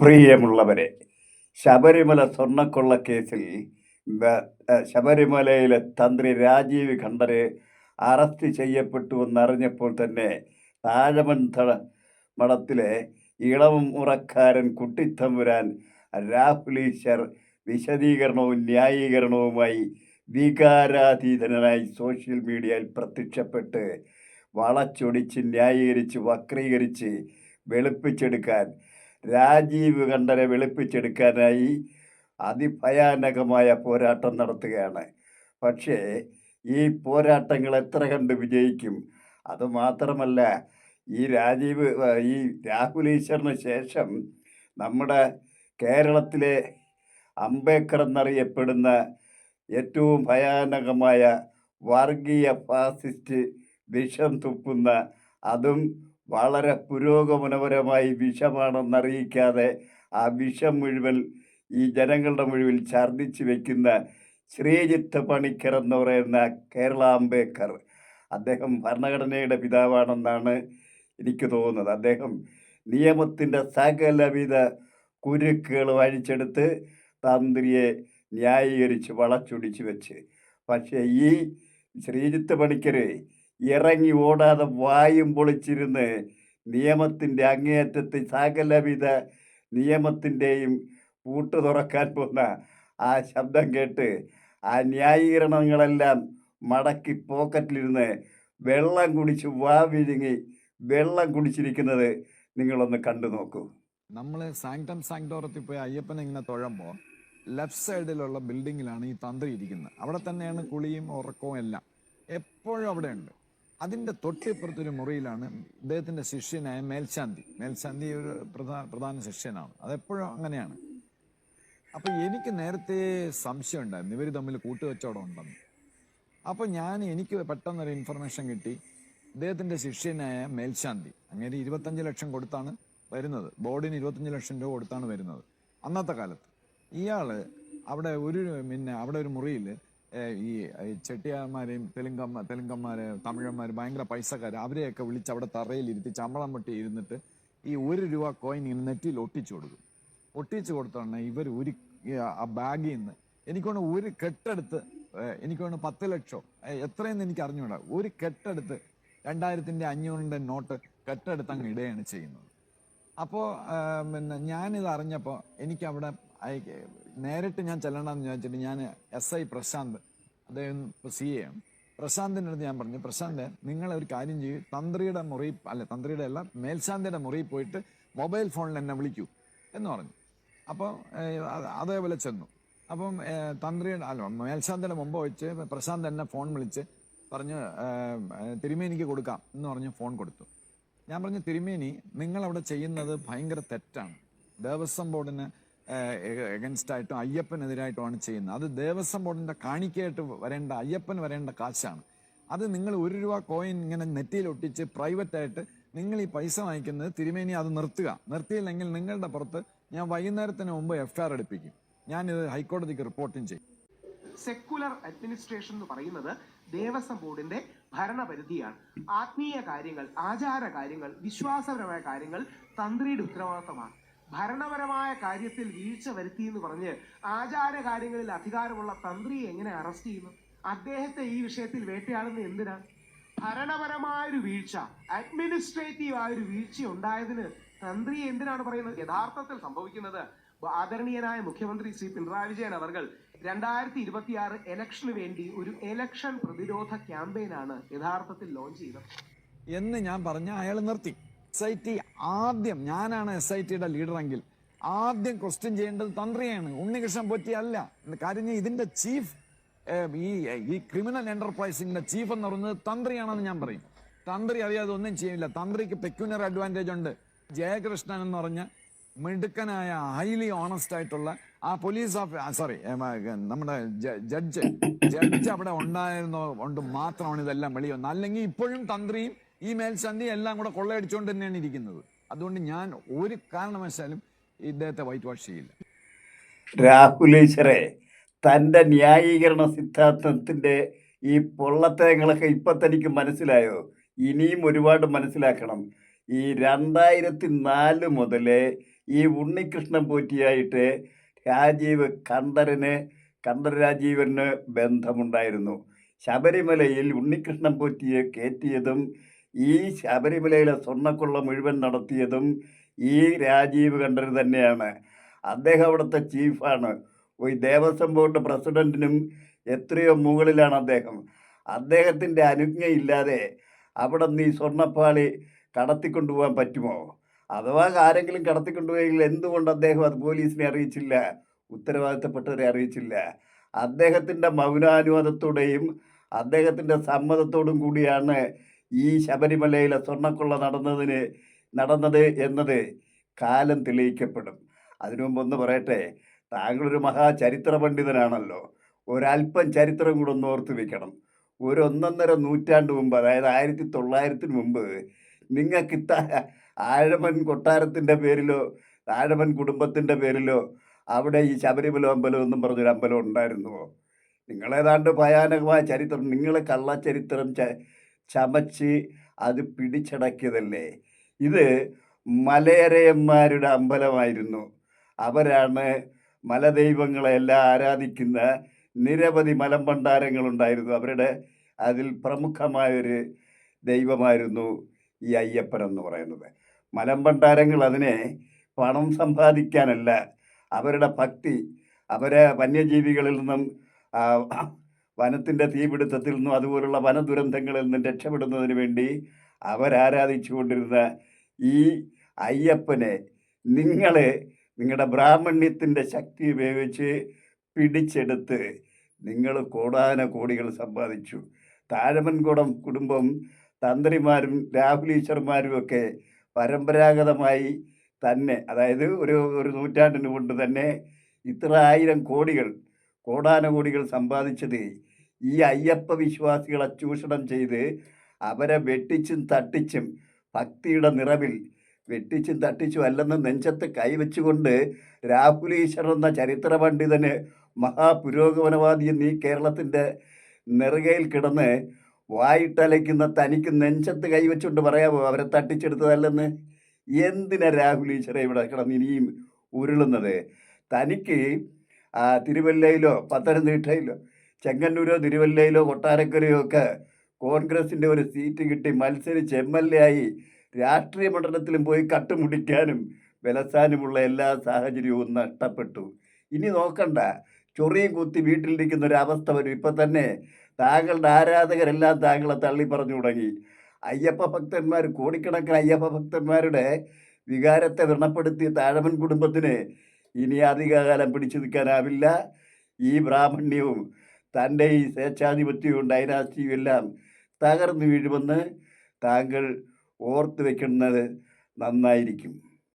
പ്രിയമുള്ളവരെ ശബരിമല സ്വർണക്കൊള്ള കേസിൽ ശബരിമലയിലെ തന്ത്രി രാജീവ് ഖണ്ഡര് അറസ്റ്റ് ചെയ്യപ്പെട്ടു എന്നറിഞ്ഞപ്പോൾ തന്നെ താഴമൺ തട മഠത്തിലെ ഇളവും ഉറക്കാരൻ കുട്ടിത്തമ്പുരാൻ രാഹുലീശ്വർ വിശദീകരണവും ന്യായീകരണവുമായി വികാരാതീതനായി സോഷ്യൽ മീഡിയയിൽ പ്രത്യക്ഷപ്പെട്ട് വളച്ചൊടിച്ച് ന്യായീകരിച്ച് വക്രീകരിച്ച് വെളുപ്പിച്ചെടുക്കാൻ രാജീവ് ഖണ്ഡരെ വെളുപ്പിച്ചെടുക്കാനായി അതിഭയാനകമായ പോരാട്ടം നടത്തുകയാണ്. പക്ഷേ ഈ പോരാട്ടങ്ങൾ എത്ര കണ്ട് വിജയിക്കും? അതുമാത്രമല്ല ഈ രാജീവ് ഈ രാഹുൽ ഈശ്വറിന് ശേഷം നമ്മുടെ കേരളത്തിലെ അംബേദ്കർ എന്നറിയപ്പെടുന്ന ഏറ്റവും ഭയാനകമായ വർഗീയ ഫാസിസ്റ്റ് വിഷം തുപ്പുന്ന അതും വളരെ പുരോഗമനപരമായി വിഷമാണെന്നറിയിക്കാതെ ആ വിഷം മുഴുവൻ ഈ ജനങ്ങളുടെ മുഴുവൻ ഛർദ്ദിച്ച് വയ്ക്കുന്ന ശ്രീജിത്ത് പണിക്കർ എന്ന് പറയുന്ന കേരള അംബേദ്കർ. അദ്ദേഹം ഭരണഘടനയുടെ പിതാവാണെന്നാണ് എനിക്ക് തോന്നുന്നത്. അദ്ദേഹം നിയമത്തിന്റെ സകലവിധ കുരുക്കുകൾ അഴിച്ചെടുത്ത് തന്ത്രിയെ ന്യായീകരിച്ച് വളച്ചൊടിച്ച് വെച്ച്. പക്ഷേ ഈ ശ്രീജിത്ത് പണിക്കർ ഇറങ്ങി ഓടാതെ വായും പൊളിച്ചിരുന്ന് നിയമത്തിന്റെ അങ്ങേയറ്റത്തെ സകലവിധ നിയമത്തിന്റെയും പൂട്ട് തുറക്കാൻ പോകുന്ന ആ ശബ്ദം കേട്ട് ആ ന്യായീകരണങ്ങളെല്ലാം മടക്കി പോക്കറ്റിലിരുന്ന് വെള്ളം കുടിച്ച് വാ വിഴുങ്ങി വെള്ളം കുടിച്ചിരിക്കുന്നത് നിങ്ങളൊന്ന് കണ്ടു നോക്കൂ. നമ്മൾ സാങ്ക്ടം സാങ്ക്ടോറത്തിൽ പോയി അയ്യപ്പൻ ഇങ്ങനെ തൊഴുമ്പോൾ ലെഫ്റ്റ് സൈഡിലുള്ള ബിൽഡിങ്ങിലാണ് ഈ തന്ത്രി ഇരിക്കുന്നത്. അവിടെ തന്നെയാണ് കുളിയും ഉറക്കവും എല്ലാം. എപ്പോഴും അവിടെ ഉണ്ട് അതിന്റെ തൊട്ടിപ്പുറത്തൊരു മുറിയിലാണ് ഇദ്ദേഹത്തിന്റെ ശിഷ്യനായ മേൽശാന്തി. മേൽശാന്തി ഒരു പ്രധാന പ്രധാന ശിഷ്യനാണ്. അതെപ്പോഴും അങ്ങനെയാണ്. അപ്പം എനിക്ക് നേരത്തെ സംശയം ഉണ്ടായിരുന്നു. ഇവർ തമ്മിൽ കൂട്ടുകച്ചവടം ഉണ്ടെന്ന്. അപ്പോൾ ഞാൻ എനിക്ക് പെട്ടെന്നൊരു ഇൻഫർമേഷൻ കിട്ടി. ഇദ്ദേഹത്തിന്റെ ശിഷ്യനായ മേൽശാന്തി. അങ്ങനെ ഇരുപത്തഞ്ച് ലക്ഷം കൊടുത്താണ് വരുന്നത്. ബോർഡിന് ഇരുപത്തഞ്ച് ലക്ഷം രൂപ കൊടുത്താണ് വരുന്നത്. അന്നത്തെ കാലത്ത്. ഇയാൾ അവിടെ ഒരു പിന്നെ അവിടെ ഒരു മുറിയിൽ ഈ ചെട്ടിയാന്മാരെയും തെലുങ്കമ്മ തെലുങ്കന്മാരെ തമിഴന്മാർ ഭയങ്കര പൈസക്കാർ അവരെയൊക്കെ വിളിച്ച് അവിടെ തറയിലിരുത്തി ചമ്പളം പൊട്ടി ഇരുന്നിട്ട് ഈ ഒരു രൂപ കോയിൻ നെറ്റിൽ ഒട്ടിച്ചു കൊടുക്കും. ഒട്ടിച്ചു കൊടുത്തോണ്ട് ഇവർ ഒരു ആ ബാഗിൽ നിന്ന് എനിക്കൊന്ന് ഒരു കെട്ടെടുത്ത് എനിക്കൊന്ന് പത്ത് ലക്ഷം എത്രയെന്ന് എനിക്ക് അറിഞ്ഞുകൂടാ ഒരു കെട്ടെടുത്ത് രണ്ടായിരത്തിന്റെ അഞ്ഞൂറിന്റെ നോട്ട് കെട്ടെടുത്ത് അങ്ങ് ഇടുകയാണ് ചെയ്യുന്നത്. അപ്പോൾ പിന്നെ ഞാനിത് അറിഞ്ഞപ്പോൾ എനിക്ക് അവിടെ അയക്ക- നേരിട്ട് ഞാൻ ചെല്ലണമെന്ന് ചോദിച്ചിട്ട് ഞാൻ എസ് ഐ പ്രശാന്ത് അദ്ദേഹം ഇപ്പോൾ സി എ പ്രശാന്തിന്റെ അടുത്ത് ഞാൻ പറഞ്ഞു പ്രശാന്ത് നിങ്ങൾ ഒരു കാര്യം ചെയ്യൂ. തന്ത്രിയുടെ മുറി അല്ല തന്ത്രിയുടെ അല്ല മേൽശാന്തിയുടെ മുറിയിൽ പോയിട്ട് മൊബൈൽ ഫോണിൽ എന്നെ വിളിക്കൂ എന്ന് പറഞ്ഞു. അപ്പോൾ അതേപോലെ ചെന്നു. അപ്പം തന്ത്രിയുടെ അല്ല മേൽശാന്തിയുടെ മുമ്പ് വെച്ച് പ്രശാന്ത് എന്നെ ഫോൺ വിളിച്ച് പറഞ്ഞു തിരുമേനിക്ക് കൊടുക്കാം എന്ന് പറഞ്ഞ് ഫോൺ കൊടുത്തു. ഞാൻ പറഞ്ഞു തിരുമേനി നിങ്ങളവിടെ ചെയ്യുന്നത് ഭയങ്കര തെറ്റാണ്. ദേവസ്വം ബോർഡിന് എഗൻസ്റ്റ് ആയിട്ടും അയ്യപ്പനെതിരായിട്ടുമാണ് ചെയ്യുന്നത്. അത് ദേവസ്വം ബോർഡിന്റെ കാണിക്കയായിട്ട് വരേണ്ട അയ്യപ്പൻ വരേണ്ട കാശാണ്. അത് നിങ്ങൾ ഒരു രൂപ കോയിൻ ഇങ്ങനെ നെറ്റിയിൽ ഒട്ടിച്ച് പ്രൈവറ്റായിട്ട് നിങ്ങൾ ഈ പൈസ വാങ്ങിക്കുന്നത് തിരുമേനി അത് നിർത്തുക. നിർത്തിയില്ലെങ്കിൽ നിങ്ങളുടെ പുറത്ത് ഞാൻ വൈകുന്നേരത്തിന് മുമ്പ് എഫ് ആർ എടുപ്പിക്കും. ഞാനിത് ഹൈക്കോടതിക്ക് റിപ്പോർട്ടും ചെയ്യും. സെക്കുലർ അഡ്മിനിസ്ട്രേഷൻ എന്ന് പറയുന്നത് ദേവസ്വം ബോർഡിന്റെ ഭരണപരിധിയാണ്. ആത്മീയ കാര്യങ്ങൾ ആചാര കാര്യങ്ങൾ വിശ്വാസപരമായ കാര്യങ്ങൾ തന്ത്രിയുടെ ഉത്തരവാദിത്തമാണ്. ഭരണപരമായ കാര്യത്തിൽ വീഴ്ച വരുത്തി എന്ന് പറഞ്ഞ് ആചാര കാര്യങ്ങളിൽ അധികാരമുള്ള തന്ത്രിയെ എങ്ങനെ അറസ്റ്റ് ചെയ്യുന്നു? അദ്ദേഹത്തെ ഈ വിഷയത്തിൽ വേട്ടയാടുന്നത് എന്തിനാ? ഭരണപരമായ ഒരു വീഴ്ച അഡ്മിനിസ്ട്രേറ്റീവ് ആയ ഒരു വീഴ്ച ഉണ്ടായതിന് തന്ത്രി എന്തിനാണ് പറയുന്നത്? യഥാർത്ഥത്തിൽ സംഭവിക്കുന്നത് ആദരണീയനായ മുഖ്യമന്ത്രി ശ്രീ പിണറായി വിജയൻ അവർ രണ്ടായിരത്തി ഇരുപത്തിയാറ് ഇലക്ഷന് വേണ്ടി ഒരു ഇലക്ഷൻ പ്രതിരോധ ക്യാമ്പയിനാണ് യഥാർത്ഥത്തിൽ ലോഞ്ച് ചെയ്തത്. എന്ന് ഞാൻ പറഞ്ഞ അയാൾ നിർത്തി. എസ് ഐ ടി ആദ്യം ഞാനാണ് എസ് ഐ ടിയുടെ ലീഡറെങ്കിൽ ആദ്യം ക്വസ്റ്റ്യൻ ചെയ്യേണ്ടത് തന്ത്രിയാണ്. ഉണ്ണികൃഷ്ണൻ പൊറ്റിയല്ല കാര്യം ഇതിന്റെ ചീഫ് ഈ ഈ ക്രിമിനൽ എന്റർപ്രൈസിന്റെ ചീഫ് എന്ന് പറയുന്നത് തന്ത്രിയാണെന്ന് ഞാൻ പറയും. തന്ത്രി അറിയാതെ ഒന്നും ചെയ്യില്ല. തന്ത്രിക്ക് പെക്യുനർ അഡ്വാന്റേജ് ഉണ്ട്. ജയകൃഷ്ണൻ എന്ന് പറഞ്ഞ മിടുക്കനായ ഹൈലി ഓണസ്റ്റ് ആയിട്ടുള്ള ആ പോലീസ് ഓഫീസർ സോറി നമ്മുടെ ജഡ്ജ് ജഡ്ജ് അവിടെ ഉണ്ടായിരുന്നോ കൊണ്ട് മാത്രമാണ് ഇതെല്ലാം വെളിയൊന്ന് അല്ലെങ്കിൽ ഇപ്പോഴും തന്ത്രിയും ഈ മേൽശാന്തി എല്ലാം കൂടെ കൊള്ളയടിച്ചുകൊണ്ട് തന്നെയാണ് ഇരിക്കുന്നത്. അതുകൊണ്ട് ഞാൻ ഒരു കാരണവശാലും ഇദ്ദേഹത്തെ വൈറ്റ് വാഷ് ചെയ്യില്ല. രാഹുലേശ്വരെ തന്റെ ന്യായീകരണ സിദ്ധാന്തത്തിന്റെ ഈ പൊള്ളത്തരങ്ങളൊക്കെ ഇപ്പം തനിക്ക് മനസ്സിലായോ? ഇനിയും ഒരുപാട് മനസ്സിലാക്കണം. ഈ രണ്ടായിരത്തി നാല് മുതലേ ഈ ഉണ്ണികൃഷ്ണൻ പോറ്റിയായിട്ട് രാജീവ് കണ്ഠരന് കണ്ഠര രാജീവന് ബന്ധമുണ്ടായിരുന്നു. ശബരിമലയിൽ ഉണ്ണികൃഷ്ണൻ പോറ്റിയെ കയറ്റിയതും ഈ ശബരിമലയിലെ സ്വർണക്കുള്ള മുഴുവൻ നടത്തിയതും ഈ രാജീവ് കണ്ടർ തന്നെയാണ്. അദ്ദേഹം അവിടുത്തെ ചീഫാണ്. ഈ ദേവസ്വം ബോർഡ് പ്രസിഡന്റിനും എത്രയോ മുകളിലാണ് അദ്ദേഹം. അദ്ദേഹത്തിന്റെ അനുജ്ഞയില്ലാതെ അവിടെ നിന്ന് ഈ സ്വർണപ്പാളി കടത്തിക്കൊണ്ടുപോകാൻ പറ്റുമോ? അഥവാ ആരെങ്കിലും കടത്തിക്കൊണ്ടുപോയെങ്കിൽ എന്തുകൊണ്ട് അദ്ദേഹം അത് പോലീസിനെ അറിയിച്ചില്ല? ഉത്തരവാദിത്തപ്പെട്ടവരെ അറിയിച്ചില്ല. അദ്ദേഹത്തിന്റെ മൗനാനുവാദത്തോടെയും അദ്ദേഹത്തിന്റെ സമ്മതത്തോടും കൂടിയാണ് ഈ ശബരിമലയിലെ സ്വർണക്കൊള്ള നടന്നതിന് നടന്നത് എന്നത് കാലം തെളിയിക്കപ്പെടും. അതിനു മുമ്പ് ഒന്ന് പറയട്ടെ താങ്കളൊരു മഹാചരിത്ര പണ്ഡിതനാണല്ലോ. ഒരല്പം ചരിത്രം കൂടെ ഒന്ന് ഓർത്ത് വെക്കണം. ഒരു ഒന്നൊന്നര നൂറ്റാണ്ട് മുമ്പ് അതായത് ആയിരത്തി തൊള്ളായിരത്തിന് മുമ്പ് നിങ്ങൾക്ക് ഇത്ത ആഴമൻ കൊട്ടാരത്തിന്റെ പേരിലോ ആഴമൻ കുടുംബത്തിന്റെ പേരിലോ അവിടെ ഈ ശബരിമല അമ്പലം എന്നും പറഞ്ഞൊരു അമ്പലം ഉണ്ടായിരുന്നുവോ? നിങ്ങളേതാണ്ട് ഭയാനകമായ ചരിത്രം നിങ്ങളെ കള്ളച്ചരിത്രം ച ചമച്ച് അത് പിടിച്ചടക്കിയതല്ലേ? ഇത് മലയരയന്മാരുടെ അമ്പലമായിരുന്നു. അവരാണ് മലദൈവങ്ങളെല്ലാം ആരാധിക്കുന്ന നിരവധി മലമ്പണ്ടാരങ്ങളുണ്ടായിരുന്നു അവരുടെ അതിൽ പ്രമുഖമായൊരു ദൈവമായിരുന്നു ഈ അയ്യപ്പൻ എന്ന് പറയുന്നത്. മലമ്പണ്ടാരങ്ങൾ അതിനെ പണം സമ്പാദിക്കാനല്ല അവരുടെ ഭക്തി അവരെ വന്യജീവികളിൽ നിന്നും വനത്തിന്റെ തീപിടുത്തത്തിൽ നിന്നും അതുപോലുള്ള വനദുരന്തങ്ങളിൽ നിന്നും രക്ഷപ്പെടുന്നതിന് വേണ്ടി അവരാരാധിച്ചു കൊണ്ടിരുന്ന ഈ അയ്യപ്പനെ നിങ്ങൾ നിങ്ങളുടെ ബ്രാഹ്മണ്യത്തിന്റെ ശക്തി ഉപയോഗിച്ച് പിടിച്ചെടുത്ത് നിങ്ങൾ കോടാന കോടികൾ സമ്പാദിച്ചു. താഴമൻകുടം കുടുംബം തന്ത്രിമാരും രാഹുലീശ്വർമാരും ഒക്കെ പരമ്പരാഗതമായി തന്നെ അതായത് ഒരു ഒരു നൂറ്റാണ്ടിന് കൊണ്ട് തന്നെ ഇത്ര ആയിരം കോടികൾ കോടാന കോടികൾ സമ്പാദിച്ചത് ഈ അയ്യപ്പ വിശ്വാസികളെ ചൂഷണം ചെയ്ത് അവരെ വെട്ടിച്ചും തട്ടിച്ചും ഭക്തിയുടെ നിറവിൽ വെട്ടിച്ചും തട്ടിച്ചും അല്ലെന്ന് നെഞ്ചത്ത് കൈവച്ചുകൊണ്ട് രാഹുലീശ്വർ എന്ന ചരിത്ര പണ്ഡിതന് മഹാപുരോഗമനവാദി നീ കേരളത്തിന്റെ നെറുകയിൽ കിടന്ന് വായിട്ടലയ്ക്കുന്ന തനിക്ക് നെഞ്ചത്ത് കൈവച്ചുകൊണ്ട് പറയാമോ അവരെ തട്ടിച്ചെടുത്തതല്ലെന്ന്? എന്തിനാ രാഹുൽ ഇവിടെ കിടന്ന് ഇനിയും ഉരുളുന്നത്? തനിക്ക് തിരുവല്ലയിലോ പത്തനംതിട്ടയിലോ ചെങ്ങന്നൂരോ തിരുവല്ലയിലോ കൊട്ടാരക്കരയോ ഒക്കെ കോൺഗ്രസിന്റെ ഒരു സീറ്റ് കിട്ടി. മത്സരിച്ച് എം എൽ എ ആയി രാഷ്ട്രീയ മണ്ഡലത്തിലും പോയി കട്ടുമുടിക്കാനും വിലസാനുമുള്ള എല്ലാ സാഹചര്യവും നഷ്ടപ്പെട്ടു. ഇനി നോക്കണ്ട. ചൊറിയും കുത്തി വീട്ടിലിരിക്കുന്ന ഒരു അവസ്ഥ വരും. ഇപ്പം തന്നെ താങ്കളുടെ ആരാധകരെല്ലാം താങ്കളെ തള്ളി പറഞ്ഞു തുടങ്ങി. അയ്യപ്പ ഭക്തന്മാർ കോടിക്കണക്കിന് അയ്യപ്പ ഭക്തന്മാരുടെ വികാരത്തെ വ്രണപ്പെടുത്തിയ താഴമൻ കുടുംബത്തിന് ഇനി അധികകാലം പിടിച്ചു നിൽക്കാനാവില്ല. ഈ ബ്രാഹ്മണ്യവും തന്റെ ഈ സ്വേച്ഛാധിപത്യവും ഡൈനാസ്റ്റിയും എല്ലാം തകർന്നു വീഴുമെന്ന് താങ്കൾ ഓർത്തു വയ്ക്കുന്നത് നന്നായിരിക്കും.